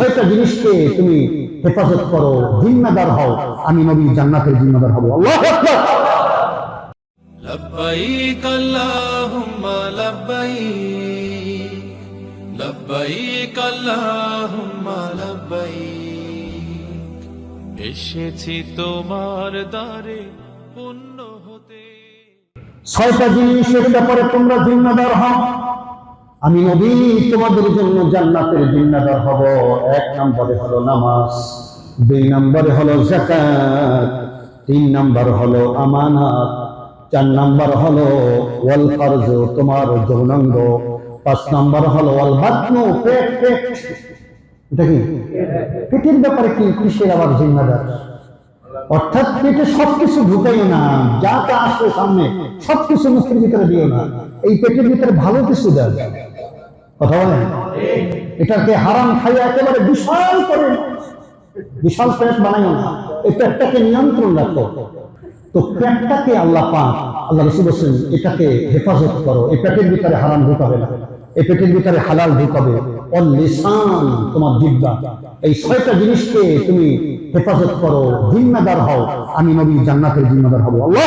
ছয়টা জিনিসকে তুমি হেফাজত করো জিম্মাদার হও আমি নবী জান্নাতের জিম্মাদার হব আল্লাহ আকবার لبيك اللهم لبيك لبيك اللهم لبيك এসেছি তোমার দ্বারে পূর্ণ হতে ছয়টা জিনিসের ব্যাপারে তোমরা জিম্মাদার হও আমি নবী, তোমাদের জন্য জান্নাতের জিম্মাদার হব। এক নম্বরে হলো নামাজ, দুই নম্বরে হলো জাকাত তিন নম্বর হলো আমানাত, চার নম্বর হলো ওয়াল ফরজ, তোমার যৌনাঙ্গ, পাঁচ নম্বর হলো ওয়াল বাতনু, পেট পেট। এটা কি? পেটের ব্যাপারে কি? কিসের আবার জিম্মাদার? অর্থাৎ পেটে সবকিছু ঢুকাইও না, যা তা আসবে সামনে, সবকিছু মুখের ভিতরে দিও না। এই পেটের ভিতরে ভালো কিছু দেয়। কথা বলেন? এটাকে হারাম খাইয়া একেবারে বিশাল করে, বিশাল পেট বানাইও না। এই পেটটাকে নিয়ন্ত্রণ রাখো। তো পেটটাকে আল্লাহ পাক, আল্লাহ রসুল বলছেন, এটাকে হেফাজত করো। এই পেটের ভিতরে হারাম ঢুকাবে না। এই পেটের ভিতরে হালাল ঢুকাবে। অল লিসান তোমার জিব্বা। এই ছয়টা জিনিসকে তুমি হেফাজত করো। জিম্মাদার হও। আমি নবী জান্নাতের জিম্মাদার হব। আল্লাহ